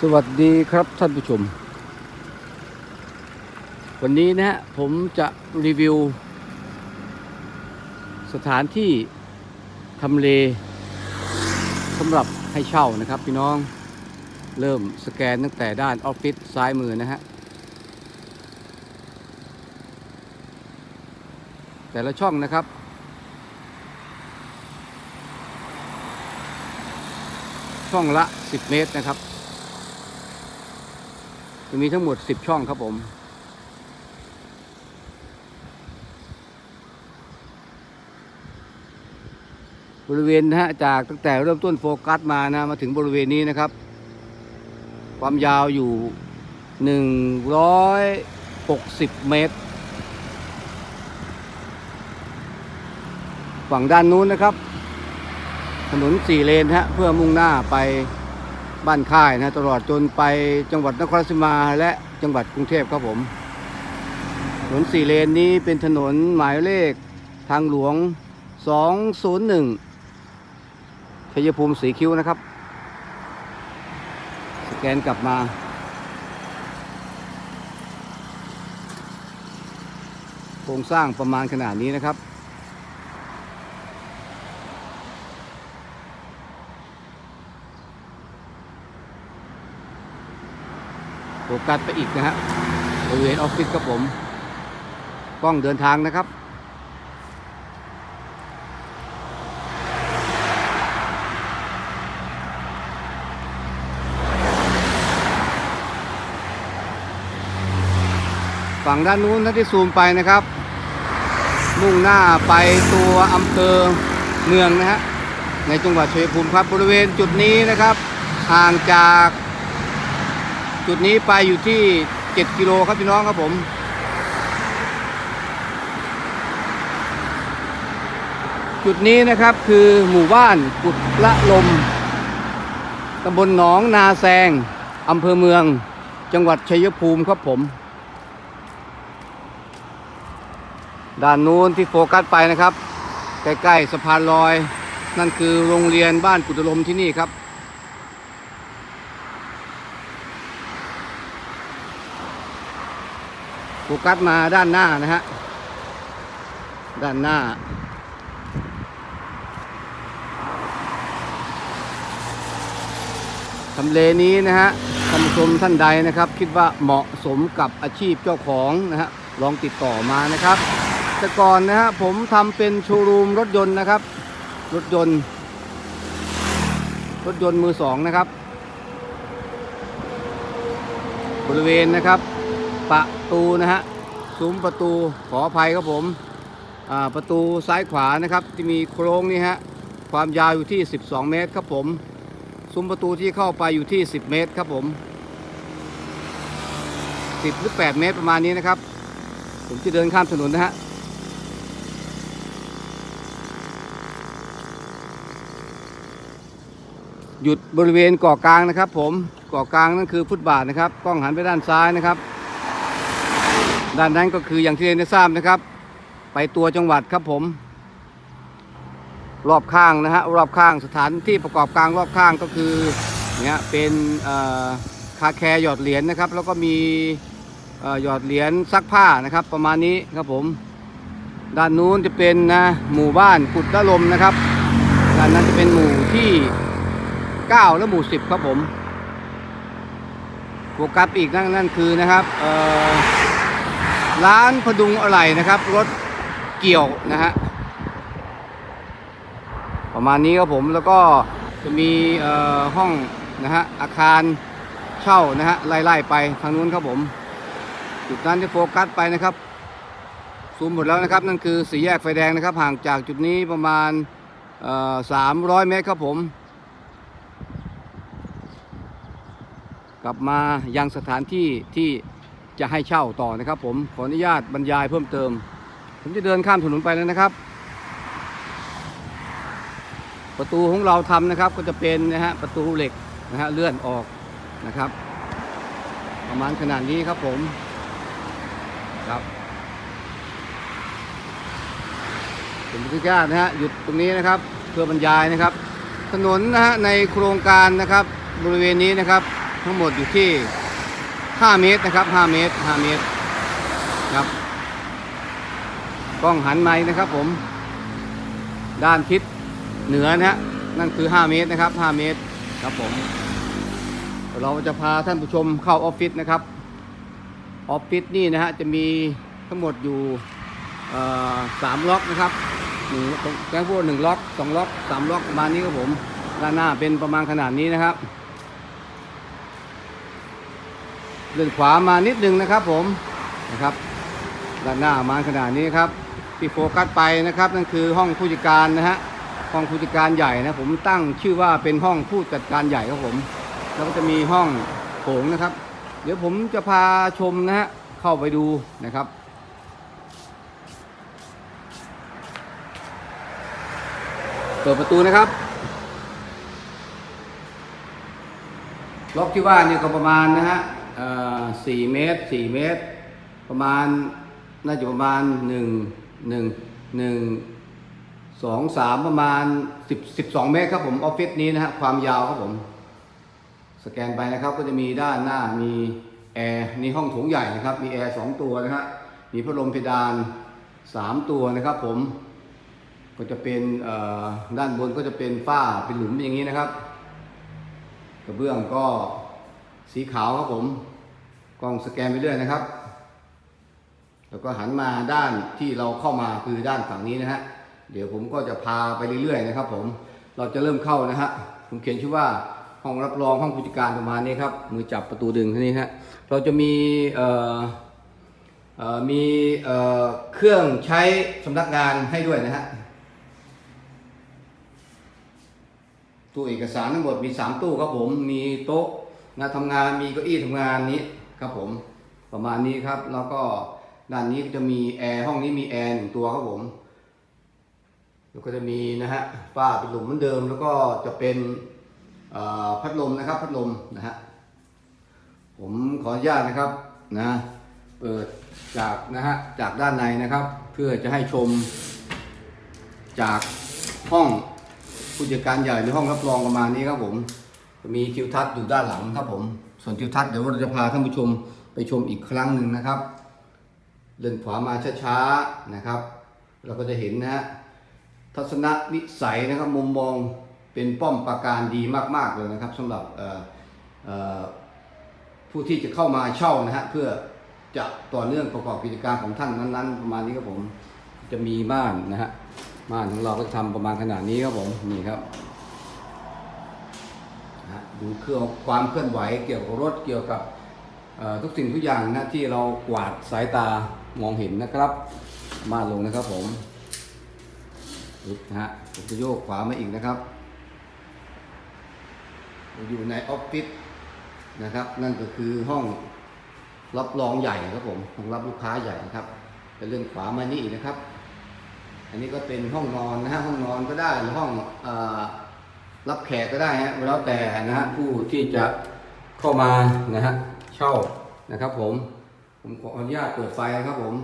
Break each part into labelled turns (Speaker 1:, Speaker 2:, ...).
Speaker 1: สวัสดีครับท่านผู้ชม วันนี้นะฮะผมจะรีวิว สถานที่ทำเลสำหรับให้เช่านะครับพี่น้องเริ่มสแกนตั้งแต่ด้านออฟฟิศซ้ายมือนะฮะแต่ละช่องนะครับช่องละ 10 เมตรนะครับ จะมีทั้งหมด 10 ช่องครับผม บริเวณนะฮะจากตั้งแต่เริ่มต้นโฟกัสมานะ มาถึงบริเวณนี้นะครับ ความยาวอยู่ 160 เมตร ฝั่งด้านนู้นนะครับ ถนนสี่เลนฮะเพื่อมุ่งหน้าไป บ้านค่ายนะตลอดจนไปจังหวัดนครราชสีมาและจังหวัดกรุงเทพครับผมถนนสี่เลนนี้เป็นถนนหมายเลขทางหลวง 201ชัยภูมิสีคิ้วนะครับ สแกนกลับมาโครงสร้างประมาณขนาดนี้นะครับ กัสไปอีกนะฮะบริเวณออฟฟิศครับผมกล้องเดินทางนะครับ ฝั่งด้านนู้นถ้าที่ซูมไปนะครับ มุ่งหน้าไปตัวอำเภอเมืองนะฮะในจังหวัดชัยภูมิครับบริเวณจุดนี้นะครับห่างจาก จุดนี้ไปอยู่ที่ 7 กิโลครับพี่น้องครับผม จุดนี้นะครับคือหมู่บ้านกุดละลมตำบลหนองนาแซงอำเภอเมือง จังหวัดชัยภูมิครับผม ด้านนู้นที่โฟกัสไปนะครับ ใกล้ ๆ สะพานลอย นั่นคือโรงเรียนบ้านกุดละลมที่นี่ครับ โฟกัสมาด้านหน้านะฮะ ด้านหน้า ทำเลนี้นะฮะท่านผู้ชมท่านใดนะครับ คิดว่าเหมาะสมกับอาชีพเจ้าของนะฮะ ลองติดต่อมานะครับ แต่ก่อนนะฮะผมทำเป็นโชว์รูมรถยนต์นะครับ รถยนต์ รถยนต์มือสองนะครับ บริเวณนะครับปะ ตูนะฮะซุ้มประตูขออภัยครับผมประตูซ้ายขวานะครับที่มีโครงนี่ฮะความยาวอยู่ที่ 12 เมตรครับผม ซุ้มประตูที่เข้าไปอยู่ที่ 10 เมตรครับผม 10 หรือ 8 เมตรประมาณนี้นะครับ ผมจะเดินข้ามถนนนะฮะหยุดบริเวณเกาะกลางนะครับ ผมเกาะกลางนั่นคือฟุตบาทนะครับ กล้องหันไปด้านซ้ายนะครับ ด้านนั้นก็คืออย่างที่เรียนได้ทราบนะครับ ไปตัวจังหวัดครับผม รอบข้างนะฮะรอบข้างสถานที่ประกอบกลางรอบข้างก็คือเนี่ยเป็นคาแคร์หยอดเหรียญนะครับ แล้วก็มีหยอดเหรียญซักผ้านะครับ ประมาณนี้ครับผม ด้านนู้นจะเป็นนะหมู่บ้านกุดละลมนะครับด้านนั้นจะเป็นหมู่ที่ 9 และหมู่ 10 ครับผมโฟกัสอีกนั่นนั่นคือนะครับเอ่อ ร้านพดุงอะไหล่นะครับ รถเกี่ยวนะฮะประมาณนี้ครับผมแล้วก็จะมีห้องนะฮะอาคารเช่านะฮะไล่ๆไปทางนู้นครับผม จุดนั้นที่โฟกัสไปนะครับซูมหมดแล้วนะครับ นั่นคือสี่แยกไฟแดงนะครับ ห่างจากจุดนี้ประมาณสามร้อยเมตรครับผม กลับมายังสถานที่ที่ จะให้เช่าต่อนะครับ ผมขออนุญาตบรรยายเพิ่มเติม ผมจะเดินข้ามถนนไปแล้วนะครับ ประตูของเราทำนะครับ ก็จะเป็นนะฮะประตูเหล็กนะฮะเลื่อนออกนะครับ ประมาณขนาดนี้ครับผมครับผมขออนุญาตนะฮะหยุดตรงนี้นะครับ เพื่อบรรยายนะครับ ถนนนะฮะในโครงการนะครับบริเวณนี้นะครับ ทั้งหมดอยู่ที่ 5 เมตรนะครับ 5 เมตร 5 เมตรครับกล้องหันไม้นะครับผม ด้านทิศเหนือนะฮะนั่นคือ 5 เมตรนะครับ 5 เมตรครับผม เราจะพาท่านผู้ชมเข้าออฟฟิศนะครับออฟฟิศนี่นะฮะจะมีทั้งหมดอยู่สามล็อกนะครับหนึ่งแจ้งพูดหนึ่งล็อกสองล็อกสามล็อกประมาณนี้ครับผมด้านหน้าเป็นประมาณขนาดนี้นะครับ เลื่อนขวามานิดนึงนะครับผมนะครับด้านหน้ามาขนาดนี้ครับที่โฟกัสไปนะครับนั่นคือห้องผู้จัดการนะฮะห้องผู้จัดการใหญ่นะผมตั้งชื่อว่าเป็นห้องผู้จัดการใหญ่ครับผมแล้วก็จะมีห้องโถงนะครับ เดี๋ยวผมจะพาชมนะฮะเข้าไปดูนะครับเปิดประตูนะครับล็อกที่ว่านี่ก็ประมาณนะฮะ สี่เมตรสี่เมตร ประมาณน่าจะประมาณหนึ่งหนึ่งหนึ่งสองสามประมาณสิบสิบสองเมตรครับผมออฟฟิศนี้นะฮะความยาวครับผม สแกนไปนะครับก็จะมีด้านหน้ามีแอร์นี่ห้องโถงใหญ่นะครับ มีแอร์สองตัวนะฮะมีพัดลมเพดานสามตัวนะครับผม ก็จะเป็นด้านบนก็จะเป็นฝ้าเป็นหลุมอย่างนี้นะครับ กระเบื้องก็ สีขาวครับผมกล้องสแกนไปเรื่อยนะครับ แล้วก็หันมาด้านที่เราเข้ามาคือด้านฝั่งนี้นะฮะเดี๋ยวผมก็จะพาไปเรื่อยๆนะครับ ผมเราจะเริ่มเข้านะฮะผมเขียนชื่อว่าห้องรับรองห้องผู้จัดการประมาณนี้ครับมือจับประตูดึงท่านี้ฮะเราจะมีมีเอ่อเครื่องใช้สำนักงานให้ด้วยนะฮะตู้เอกสารทั้งหมดมี 3 ตู้ครับผม มีโต๊ะ นะทำงานมีเก้าอี้ทำงานนี้ครับผมประมาณนี้ครับ แล้วก็ด้านนี้ก็จะมีแอร์ห้องนี้มีแอร์หนึ่งตัวครับผมแล้วก็จะมีนะฮะฝ้าเป็นหลุมเหมือนเดิม แล้วก็จะเป็นพัดลมนะครับ พัดลมนะฮะผมขออนุญาตนะครับนะเปิดจากนะฮะจากด้านในนะครับ เพื่อจะให้ชมจากห้องผู้จัดการใหญ่หรือห้องรับรองประมาณนี้ครับผม มีทิวทัศน์อยู่ด้านหลังครับผม ส่วนทิวทัศน์เดี๋ยวเราจะพาท่านผู้ชมไปชมอีกครั้งหนึ่งนะครับเดินขวามาช้าๆนะครับ เราก็จะเห็นนะฮะทัศนวิสัยนะครับมุมมองเป็นป้อมปราการดีมากๆเลยนะครับสำหรับผู้ที่จะเข้ามาเช่านะฮะเพื่อจะต่อเนื่องประกอบกิจการของท่านนั้น ๆ ประมาณนี้ครับผมจะมีบ้านนะฮะบ้านของเราก็จะทำประมาณขนาดนี้ครับผมนี่ครับ นะดูเครื่องความเคลื่อนไหวเกี่ยวกับรถเกี่ยวกับทุกสิ่งทุกอย่างนะที่เรากวาดสายตามองเห็นนะครับ มาลงนะครับผมปึ๊บนะฮะผมจะโยกขวามาอีกนะครับ อยู่ในออฟฟิศนะครับ นั่นก็คือห้องรับรองใหญ่ครับผมห้องรับลูกค้าใหญ่นะครับจะเลื่อนขวามานี่นะครับ อันนี้ก็เป็นห้องนอนนะฮะห้องนอนก็ได้หรือห้องอ รับแขกก็ได้ฮะแล้วแต่นะฮะผู้ที่จะเข้ามานะฮะเช่านะครับ ผมผมขออนุญาตเปิดไฟนะครับผม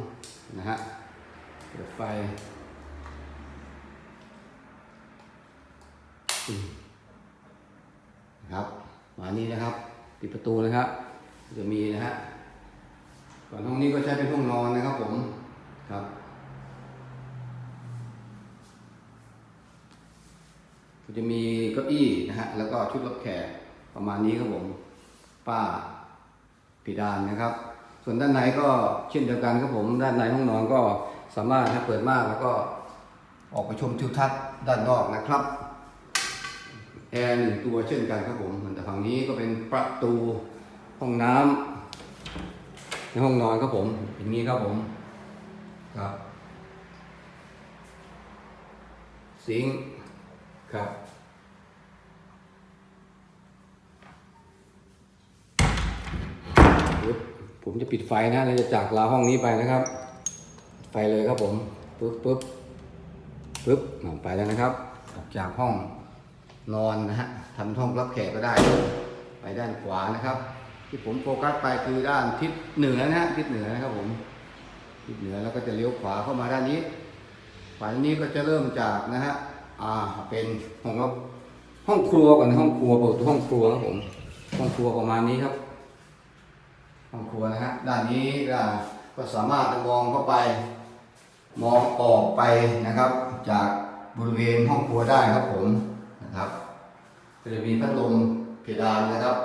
Speaker 1: นะฮะเปิดไฟนะครับมานี่นะครับ ปิดประตูนะครับ จะมีนะฮะส่วนห้องนี้ก็ใช้เป็นห้องนอนนะครับ ผมครับจะมี เก้าอี้นะฮะแล้วก็ชุดรับแขกประมาณนี้ครับผมป้าปิดานนะครับ ส่วนด้านในก็เช่นเดียวกันครับผมด้านในห้องนอนก็สามารถถ้เปิดมากแล้วก็ออกไปชมทิวทัศน์ด้านนอกนะครับแอร์หนึ่งตัวเช่นกันครับผมแต่ฝั่งนี้ก็เป็นประตูห้องน้ำในห้องนอนครับผมอย่างนี้ครับผมครับ สิงครับ ผมจะปิดไฟนะเราจะจากลาห้องนี้ไปนะครับ ไฟเลยครับผมปึ๊บปึ๊บปึ๊บไปแล้วนะครับออกจากห้องนอนนะฮะทำห้องรับแขกก็ได้ ไปด้านขวานะครับ ที่ผมโฟกัสไปคือด้านทิศเหนือนะฮะทิศเหนือนะครับผมทิศเหนือแล้วก็จะเลี้ยวขวาเข้ามาด้านนี้ฝ่ายนี้ก็จะเริ่มจากนะฮะอ่าเป็นห้องรับห้องครัวก่อนห้องครัวเปิดประตูห้องครัวครับผมห้องครัวประมาณนี้ครับ ห้องครัวนะฮะด้านนี้ก็สามารถมองเข้าไป มองออกไปนะครับ จากบริเวณห้องครัวได้ครับผมนะครับก็จะมีพัดลมเพดานนะครับ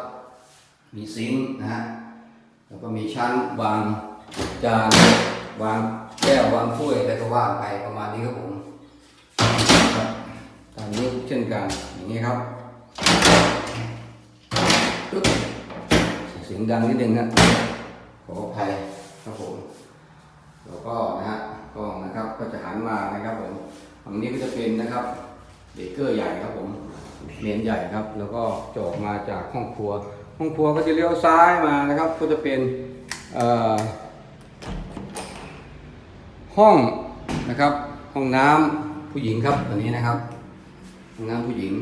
Speaker 1: มีซิงค์นะฮะแล้วก็มีชั้นวางจานวางแก้ววางถ้วยอะไรก็ว่างไปประมาณนี้ครับผมตอนนี้เช่นกันอย่างนี้ครับปึ๊บเสียงดังนิดนึงนะขออภัยครับผม แล้วก็นะฮะกล้องนะครับก็จะหันมานะครับผมฝั่งนี้ก็จะเป็นนะครับเบเกอร์ใหญ่ครับผมเมนใหญ่ครับ แล้วก็จะอกมาจากห้องครัว ห้องครัวก็จะเลี้ยวซ้ายมานะครับ ก็จะเป็นเอ่อห้องนะครับ ห้องน้ำผู้หญิงครับตัวนี้นะครับ ห้องน้ำผู้หญิง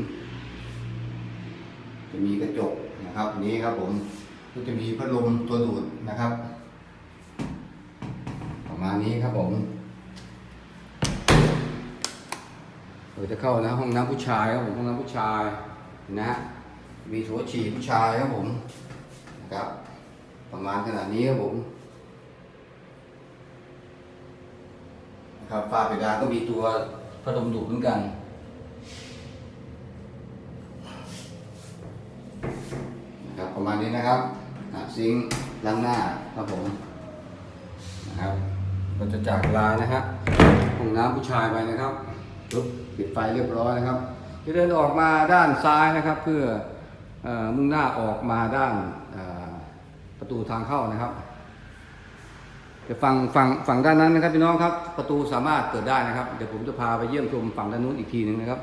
Speaker 1: จะมีกระจกนะครับอันนี้ครับผม ก็จะมีพัดลมตัวดูดนะครับ ประมาณนี้ครับผมเราจะเข้านะห้องน้ำผู้ชายครับผมห้องน้ำผู้ชายนะฮะมีโถฉี่ผู้ชายครับผมนะครับ ประมาณขนาดนี้ครับผมนะครับฝ้าเพดานก็มีตัวพัดลมดูดเหมือนกันนะครับประมาณนี้นะครับ อะซิงค์ล้างหน้าครับผมนะครับก็จะจากลานะฮะห้องน้ำผู้ชายไปนะครับปุ๊บปิดไฟเรียบร้อยนะครับ จะเดินออกมาด้านซ้ายนะครับ เพื่อเออมุ่งหน้าออกมาด้านเอ่อประตูทางเข้านะครับจะฝั่งฝั่งฝั่งด้านนั้นนะครับพี่น้องครับ ประตูสามารถเปิดได้นะครับ เดี๋ยวผมจะพาไปเยี่ยมชมฝั่งด้านนู้นอีกทีหนึ่งนะครับ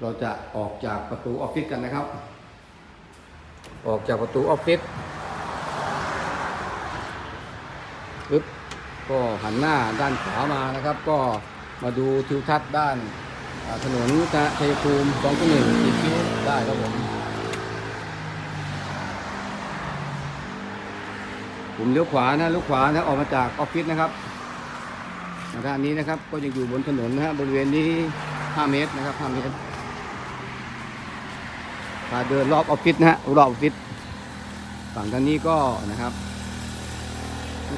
Speaker 1: เราจะออกจากประตูออฟฟิศกันนะครับ ออกจากประตูออฟฟิศ ปึ๊บก็หันหน้าด้านขวามานะครับ ก็มาดูทิวทัศน์ด้านถนนชัยภูมิสองหนึ่งสีคิ้วได้ครับผมผมเลี้ยวขวานะเลี้ยวขวานะออกมาจากออฟฟิศนะครับด้านนี้นะครับก็ยังอยู่บนถนนนะฮะบริเวณนี้ 5 เมตรนะครับ 5 เมตรพาเดินรอบออฟฟิศนะฮะรอบออฟฟิศฝั่งทางนี้ก็นะครับ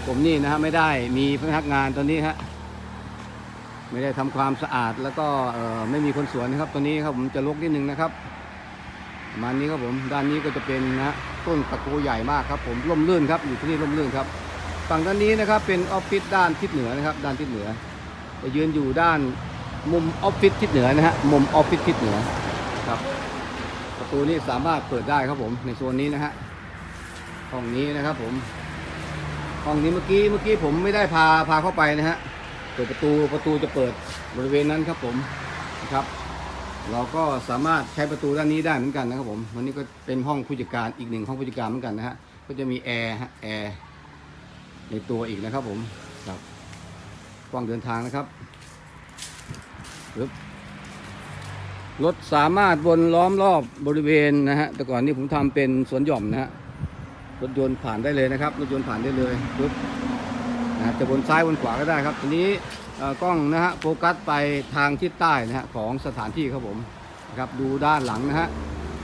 Speaker 1: ผมนี่นะฮะไม่ได้มีพนักงานตอนนี้ฮะไม่ได้ทำความสะอาดแล้วก็เออไม่มีคนสวนนะครับ ตอนนี้ครับผมจะลกนิดนึงนะครับประมาณนี้ครับผมด้านนี้ก็จะเป็นนะฮะต้นตะโกใหญ่มากครับ ผมร่มรื่นครับอยู่ที่นี่ร่มรื่นครับฝั่งด้านนี้นะครับเป็นออฟฟิศด้านทิศเหนือนะครับ ด้านทิศเหนือจะยืนอยู่ด้านมุมออฟฟิศทิศเหนือนะฮะมุมออฟฟิศทิศเหนือครับ ประตูนี้สามารถเปิดได้ครับผมในโซนนี้นะฮะห้องนี้นะครับผม ห้องนี้เมื่อกี้เมื่อกี้ผมไม่ได้พาพาเข้าไปนะฮะเปิดประตูประตูจะเปิดบริเวณนั้นครับผมนะครับ เราก็สามารถใช้ประตูด้านนี้ได้เหมือนกันนะครับผมวันนี้ก็เป็นห้องผู้จัดการอีกหนึ่งห้องผู้จัดการเหมือนกันนะฮะก็จะมีแอร์ฮะแอร์ในตัวอีกนะครับผมครับกว้างเดินทางนะครับปึ๊บรถสามารถวนล้อมรอบบริเวณนะฮะแต่ก่อนนี้ผมทำเป็นสวนหย่อมนะฮะ รถยนต์ผ่านได้เลยนะครับ รถยนต์ผ่านได้เลยปึ๊บนะจะวนซ้ายวนขวาก็ได้ครับทีนี้กล้องนะฮะโฟกัสไปทางทิศใต้นะฮะของสถานที่ครับผมนะครับดูด้านหลังนะฮะ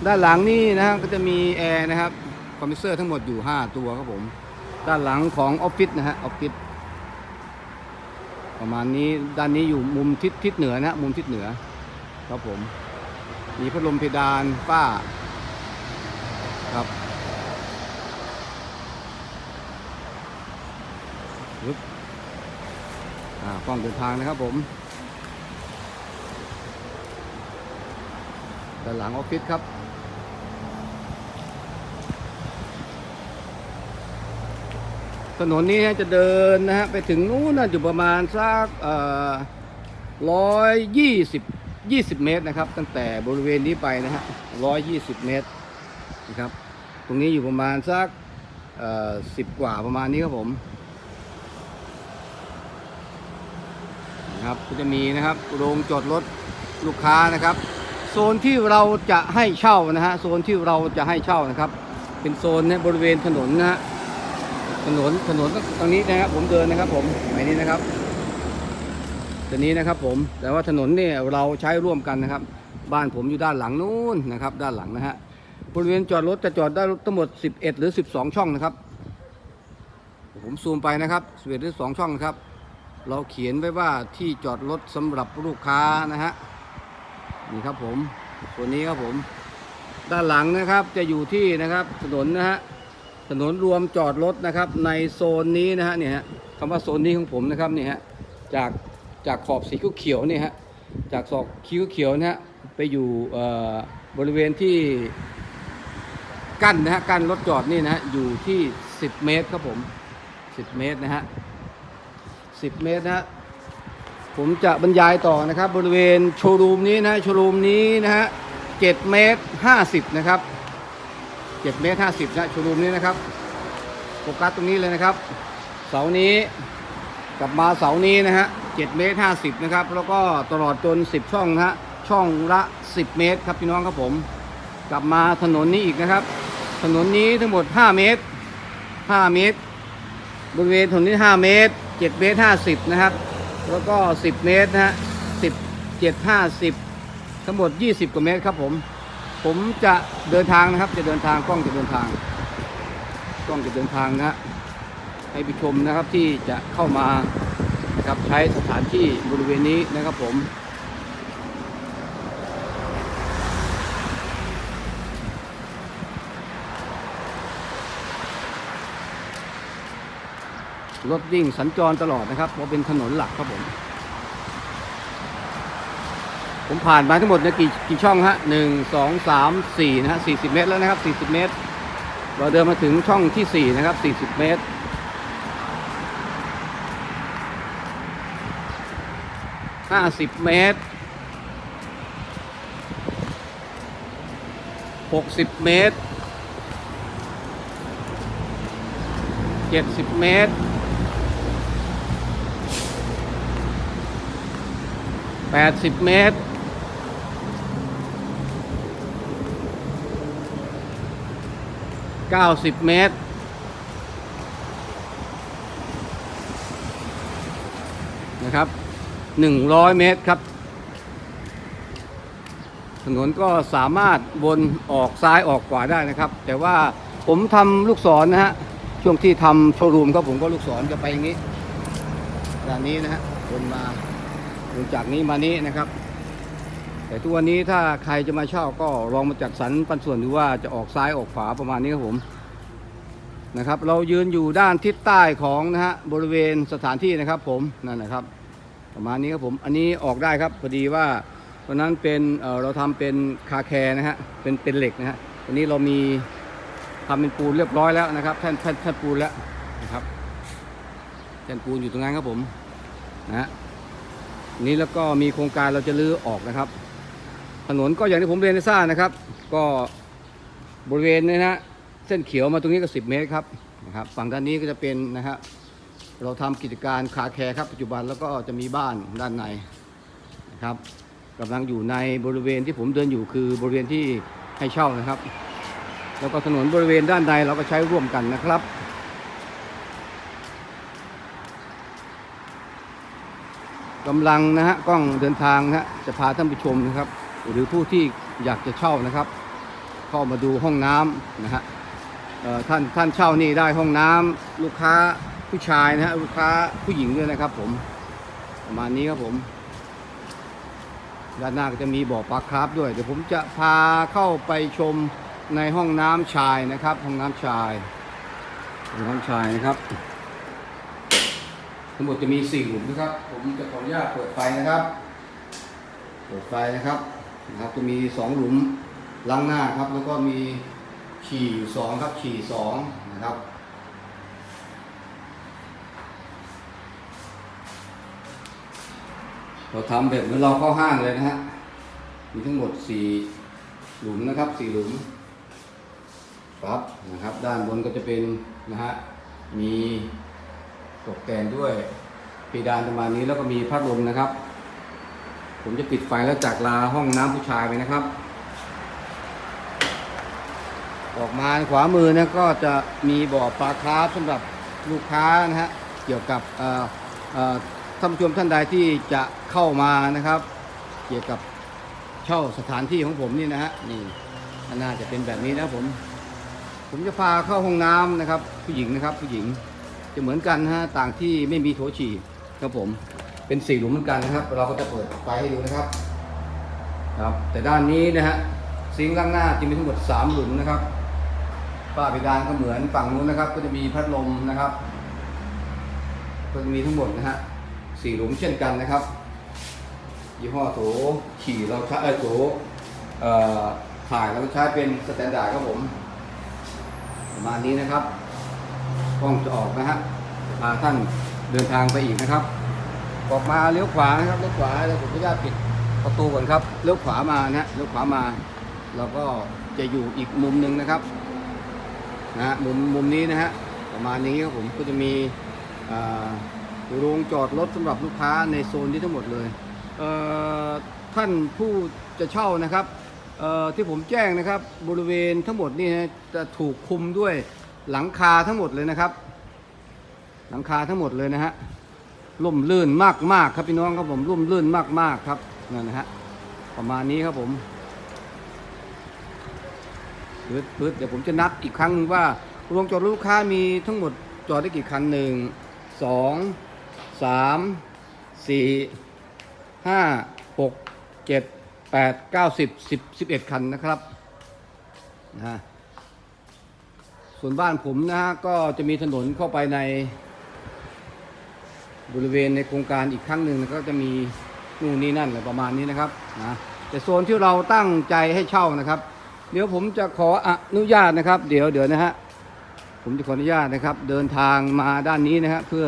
Speaker 1: ด้านหลังนี่นะฮะก็จะมีแอร์นะครับคอมพิวเซอร์ทั้งหมดอยู่ 5 ตัวครับผมด้านหลังของออฟฟิศนะฮะออฟฟิศประมาณนี้ด้านนี้อยู่มุมทิศทิศเหนือนะฮะมุมทิศเหนือครับผมมีพัดลมเพดานฝ้าครับ ปึ๊บอ่ากล้องเดินทางนะครับผมด้านหลังออฟฟิศครับถนนนี้จะเดินนะฮะไปถึงนู้นนะอยู่ประมาณสักร้อยยี่สิบ20เมตรนะครับ ตั้งแต่บริเวณนี้ไปนะฮะ120เมตรนะครับ ตรงนี้อยู่ประมาณสักเอ่อ10กว่าประมาณนี้ครับผม นะครับก็จะมีนะครับโรงจอดรถลูกค้านะครับ โซนที่เราจะให้เช่านะฮะโซนที่เราจะให้เช่านะครับ เป็นโซนในบริเวณถนนนะฮะถนนถนนตรงนี้นะครับผมเดินนะครับผมไปนี้นะครับตัวนี้นะครับผมแต่ว่าถนนเนี่ยเราใช้ร่วมกันนะครับ บ้านผมอยู่ด้านหลังนู้นนะครับ ด้านหลังนะฮะบริเวณจอดรถจะจอดได้ทั้งหมด 11 หรือ 12 ช่องนะครับ ผมซูมไปนะครับ11หรือ 2 ช่องนะครับ เราเขียนไว้ว่าที่จอดรถสำหรับลูกค้านะฮะนี่ครับผมส่วนนี้ครับผม ด้านหลังนะครับจะอยู่ที่นะครับถนนนะฮะถนนรวมจอดรถนะครับ ในโซนนี้นะฮะเนี่ยฮะคำว่าโซนนี้ของผมนะครับนี่ฮะจากจากขอบสีเขียวเนี่ยฮะจากศอกคิ้วเขียวนะฮะไปอยู่เอ่อบริเวณที่กั้นนะฮะกั้นรถจอดนี่นะฮะอยู่ที่ 10 เมตรครับผม 10 เมตรนะฮะ 10 เมตรนะฮะผมจะบรรยายต่อนะครับ บริเวณโชว์รูมนี้นะโชว์รูมนี้นะฮะ7เมตร50 นะครับ7เมตร50นะโชว์รูมนี้นะครับโฟกัสตรงนี้เลยนะครับ เสานี้กลับมาเสานี้นะฮะ7เมตร50นะครับแล้วก็ตลอดจน 10 ช่องนะฮะช่องละ 10 เมตรครับพี่น้องครับผม กลับมาถนนนี้อีกนะครับ ถนนนี้ทั้งหมด 5 เมตร 5 เมตร บริเวณถนนนี้5เมตร7เมตร50 นะครับ แล้วก็ 10 เมตรนะฮะ10 7 50 ทั้งหมด 20 กว่าเมตรครับผม ผมจะเดินทางนะครับ จะเดินทางกล้องจะเดินทาง กล้องจะเดินทางนะฮะให้ผู้ชมนะครับที่จะเข้ามานะครับใช้สถานที่บริเวณนี้นะครับผม รถวิ่งสัญจรตลอดนะครับเพราะเป็นถนนหลักครับผม ผมผ่านมาทั้งหมดเนี่ยกี่กี่ช่องฮะหนึ่งสองสามสี่นะฮะสี่สิบเมตรแล้วนะครับสี่สิบเมตร เราเดินมาถึงช่องที่สี่นะครับสี่สิบเมตร ห้าสิบเมตรหกสิบเมตรเจ็ดสิบเมตร แปดสิบเมตรเก้าสิบเมตร นะครับหนึ่งร้อยเมตรครับ ถนนก็สามารถวนออกซ้ายออกขวาได้นะครับ แต่ว่าผมทำลูกศรนะฮะ ช่วงที่ทำโชว์รูมก็ผมก็ลูกศรจะไปอย่างนี้ด้านนี้นะฮะวนมา ลงจากนี้มานี้นะครับ แต่ทุกวันนี้ถ้าใครจะมาเช่าก็ลองมาจัดสรรปันส่วนดูว่าจะออกซ้ายออกขวาประมาณนี้ครับผมนะครับ เรายืนอยู่ด้านทิศใต้ของนะฮะบริเวณสถานที่นะครับ ผมนั่นนะครับ ประมาณนี้ครับผมอันนี้ออกได้ครับพอดีว่าตอนนั้นเป็นเอ่อเราทำเป็นคาแคร์นะฮะเป็นเป็นเหล็กนะฮะวันนี้เรามีทำเป็นปูนเรียบร้อยแล้วนะครับแท่นแท่นแท่นปูนแล้วนะครับแท่นปูนอยู่ตรงนั้นครับผมนะฮะ นี้แล้วก็มีโครงการเราจะลื้อออกนะครับ ถนนก็อย่างที่ผมเรียนให้ทราบนะครับ ก็บริเวณนี้นะเส้นเขียวมาตรงนี้ก็ 10 เมตรครับนะครับ ฝั่งด้านนี้ก็จะเป็นนะฮะเราทำกิจการคาแคร์ครับปัจจุบันแล้วก็จะมีบ้านด้านในนะครับกำลังอยู่ในบริเวณที่ผมเดินอยู่คือบริเวณที่ให้เช่านะครับ แล้วก็ถนนบริเวณด้านในเราก็ใช้ร่วมกันนะครับ กำลังนะฮะกล้องเดินทางนะฮะจะพาท่านผู้ชมนะครับ หรือผู้ที่อยากจะเช่านะครับ เข้ามาดูห้องน้ำนะฮะท่านท่านเช่านี่ได้ห้องน้ำลูกค้าผู้ชายนะฮะลูกค้าผู้หญิงด้วยนะครับ ผมประมาณนี้ครับผมด้านหน้าก็จะมีบ่อปลาคราฟด้วยเดี๋ยวผมจะพาเข้าไปชมในห้องน้ำชายนะครับ ห้องน้ำชายห้องน้ำชายนะครับ ทั้งหมดจะมีสี่หลุมนะครับ ผมจะขออนุญาตเปิดไฟนะครับ เปิดไฟนะครับนะครับ จะมีสองหลุมล้างหน้าครับ แล้วก็มีฉี่อยู่สองครับฉี่สองนะครับเราทำแบบเหมือนเราเข้าห้างเลยนะฮะ มีทั้งหมดสี่หลุมนะครับสี่หลุมครับนะครับ ด้านบนก็จะเป็นนะฮะ มี ตกแต่งด้วยเพดานประมาณนี้แล้วก็มีพัดลมนะครับ ผมจะปิดไฟแล้วจากลาห้องน้ำผู้ชายไปนะครับ ออกมาขวามือนะก็จะมีบ่อปลาคาร์ฟสำหรับลูกค้านะฮะเกี่ยวกับท่านผู้ชมท่านใดที่จะเข้ามานะครับ เกี่ยวกับเช่าสถานที่ของผมนี่นะฮะนี่น่าจะเป็นแบบนี้นะผม ผมจะพาเข้าห้องน้ำนะครับ ผู้หญิงนะครับผู้หญิง จะเหมือนกันฮะต่างที่ไม่มีโถฉี่ครับผมเป็นสี่หลุมเหมือนกันนะครับ เราก็จะเปิดไฟให้ดูนะครับครับ แต่ด้านนี้นะฮะซิงค์ล่างหน้าจะมีทั้งหมดสามหลุมนะครับฝ้าเพดานก็เหมือนฝั่งนู้นนะครับ ก็จะมีพัดลมนะครับก็จะมีทั้งหมดนะฮะสี่หลุมเช่นกันนะครับยี่ห้อโถฉี่เราใช้เออโถถ่ายเราใช้เป็นสแตนดาร์ดครับผม ประมาณนี้นะครับ กล้องจะออกนะฮะพาท่านเดินทางไปอีกนะครับ ออกมาเลี้ยวขวานะครับเลี้ยวขวาแล้วผมจะปิดประตูก่อนครับเลี้ยวขวามานะฮะเลี้ยวขวามาเราก็จะอยู่อีกมุมหนึ่งนะครับนะฮะมุมมุมนี้นะฮะประมาณนี้ครับผมก็จะมีโรงจอดรถสำหรับลูกค้าในโซนนี้ทั้งหมดเลยเท่านผู้จะเช่านะครับที่ผมแจ้งนะครับบริเวณทั้งหมดนี่นะจะถูกคุมด้วย หลังคาทั้งหมดเลยนะครับ หลังคาทั้งหมดเลยนะฮะร่มรื่นมากมากครับพี่น้องครับผมร่มรื่นมากมากครับนั่นนะฮะประมาณนี้ครับผมพืดพืดเดี๋ยวผมจะนับอีกครั้งหนึ่งว่าโรงจอดลูกค้ามีทั้งหมดจอดได้กี่คันหนึ่งสองสามสี่ห้าหกเจ็ดแปดเก้าสิบสิบสิบเอ็ดคันนะครับนะฮะ ส่วนบ้านผมนะฮะก็จะมีถนนเข้าไปใน บริเวณในโครงการอีกครั้งหนึ่งก็จะมีนู่นนี่นั่นอะไรประมาณนี้นะครับนะแต่โซนที่เราตั้งใจให้เช่านะครับ เดี๋ยวผมจะขออนุญาตนะครับ เดี๋ยวเดี๋ยวนะฮะผมจะขออนุญาตนะครับ เดินทางมาด้านนี้นะฮะเพื่อ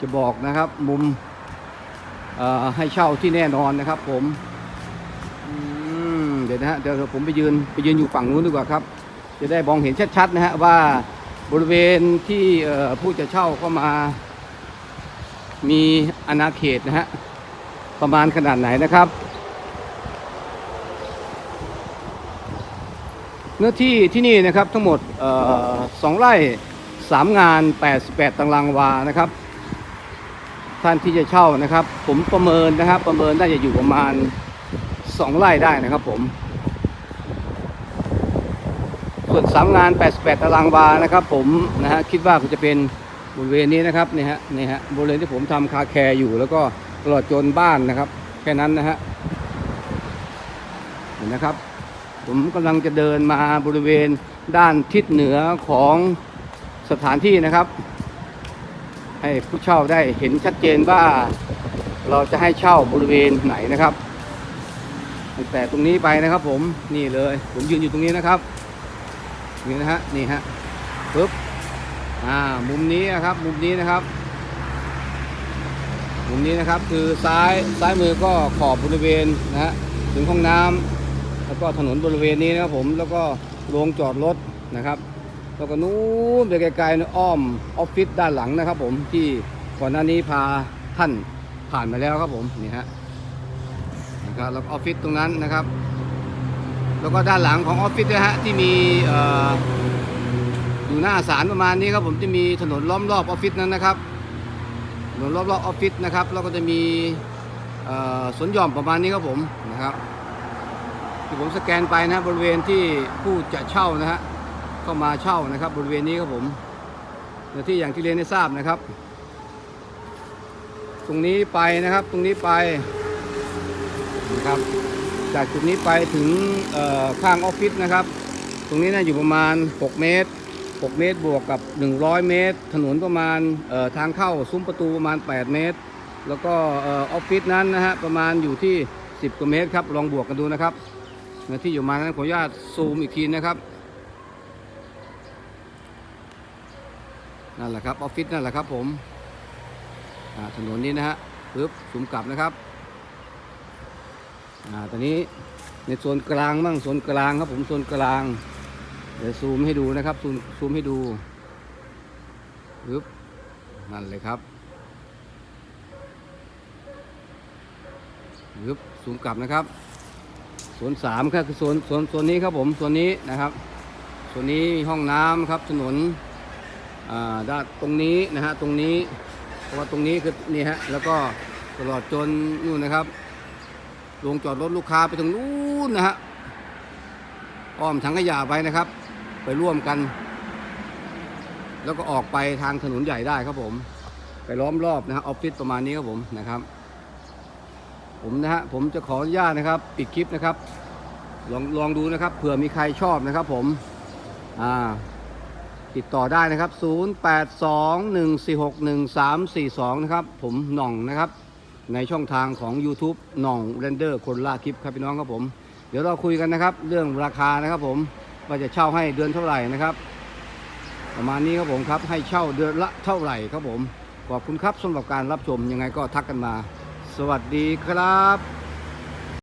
Speaker 1: จะบอกนะครับมุมให้เช่าที่แน่นอนนะครับ ผมอืมเดี๋ยวนะฮะเดี๋ยวผมไปยืนไปยืนอยู่ฝั่งนู้นดีกว่าครับ จะได้มองเห็นชัดๆนะฮะว่าบริเวณที่ผู้จะเช่าเข้ามา มีอาณาเขตนะฮะประมาณขนาดไหนนะครับ เนื้อที่ที่นี่นะครับทั้งหมดสองไร่สามงาน 88ตารางวานะครับ ท่านที่จะเช่านะครับ ผมประเมินนะครับ ประเมินได้จะอยู่ประมาณ2ไร่ได้นะครับผม ส่วนสามงาน 88 ตารางวานะครับ ผมนะฮะคิดว่าจะเป็นบริเวณนี้นะครับนี่ฮะนี่ฮะบริเวณที่ผมทำคาแคร์อยู่แล้วก็ตลอดจนบ้านนะครับ แค่นั้นนะฮะเห็นนะครับ ผมกำลังจะเดินมาบริเวณด้านทิศเหนือของสถานที่นะครับ ให้ผู้เช่าได้เห็นชัดเจนว่าเราจะให้เช่าบริเวณไหนนะครับตั้งแต่ตรงนี้ไปนะครับ ผมนี่เลย ผมยืนอยู่ตรงนี้นะครับ นี่นะฮะนี่ฮะปึ๊บอ่ามุมนี้นะครับมุมนี้นะครับมุมนี้นะครับคือซ้ายซ้ายมือก็ขอบบริเวณนะฮะถึงห้องน้ำแล้วก็ถนนบริเวณนี้นะครับผมแล้วก็โรงจอดรถนะครับ แล้วก็นู้นไปไกลๆนะอ้อมออฟฟิศด้านหลังนะครับ ผมที่ก่อนหน้านี้พาท่านผ่านมาแล้วครับผมนี่ฮะนะครับแล้วออฟฟิศตรงนั้นนะครับ แล้วก็ด้านหลังของออฟฟิศนะฮะที่มีอยู่หน้าศาลประมาณนี้ครับผมจะมีถนนล้อมรอบออฟฟิศนั้นนะครับถนนรอบออฟฟิศนะครับแล้วก็จะมีสวนหย่อมประมาณนี้ครับผมนะครับที่ผมสแกนไปนะบริเวณที่ผู้จะเช่านะฮะเข้ามาเช่านะครับ บริเวณนี้ครับผมเนื้อที่อย่างที่เรียนได้ทราบนะครับ ตรงนี้ไปนะครับตรงนี้ไปนะครับ จากจุดนี้ไปถึงข้างออฟฟิศนะครับ ตรงนี้น่าอยู่ประมาณ 6 เมตร 6 เมตรบวกกับ 100 เมตร ถนนประมาณทางเข้าซุ้มประตูประมาณ 8 เมตร แล้วก็ออฟฟิศนั้นนะฮะประมาณอยู่ที่ 10กว่าเมตรครับลองบวกกันดูนะครับเนื้อที่อยู่มานั้นขออนุญาตซูมอีกทีนะครับนั่นแหละครับออฟฟิศนั่นแหละครับผมถนนนี้นะฮะปึ๊บซูมกลับนะครับ อ่าตอนนี้ในโซนกลางบ้างโซนกลางครับผมโซนกลาง เดี๋ยวซูมให้ดูนะครับ ซูมซูมให้ดูปึ๊บนั่นเลยครับปึ๊บซูมกลับนะครับโซนสามครับคือโซนโซนโซนนี้ครับผมโซนนี้นะครับโซนนี้มีห้องน้ำครับถนนอ่าด้านตรงนี้นะฮะตรงนี้เพราะว่าตรงนี้คือนี่ฮะแล้วก็ตลอดจนนู่นนะครับ ลงจอดรถลูกค้าไปตรงนู้นนะฮะอ้อมถังขยะไปนะครับ ไปร่วมกัน แล้วก็ออกไปทางถนนใหญ่ได้ครับผม ไปล้อมรอบนะฮะออฟฟิศประมาณนี้ครับผมนะครับ ผมนะฮะผมจะขออนุญาตนะครับ ปิดคลิปนะครับ ลองลองดูนะครับ เผื่อมีใครชอบนะครับ ผมอ่าติดต่อได้นะครับ 0821461342 นะครับ ผมหน่องนะครับ ในช่องทางของ YouTube หน่องเรนเดอร์คนล่าคลิปครับพี่น้องครับผม เดี๋ยวเราคุยกันนะครับ เรื่องราคานะครับผมว่าจะเช่าให้เดือนเท่าไหร่นะครับ ประมาณนี้ครับผมครับให้เช่าเดือนละเท่าไหร่ครับผม ขอบคุณครับสำหรับการรับชมยังไงก็ทักกันมา สวัสดีครับ